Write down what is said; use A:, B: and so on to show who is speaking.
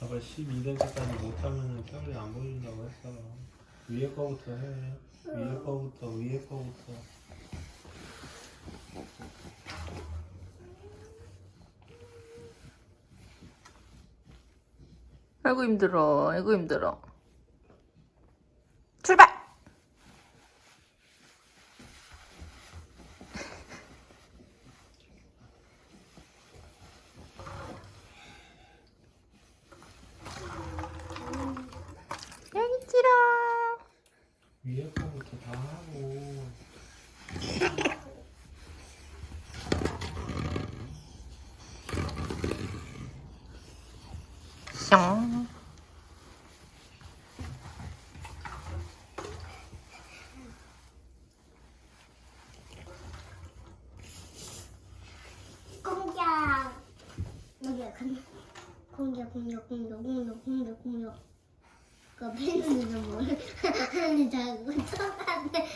A: 아빠 12단계까지 못하면 태블릿 안 보여준다고 했어. 위에 거부터 해. 위에 거부터, 위에 거부터.
B: 아이고 힘들어. 아이고 힘들어. 출발.
A: 위에 거부터 다 하고.
B: 뿅.
C: 공격. 공격. 공격. 공격. 공격. 공격. 공격. 공격. 그 펜은 뭘 하는지 알고 똑같네.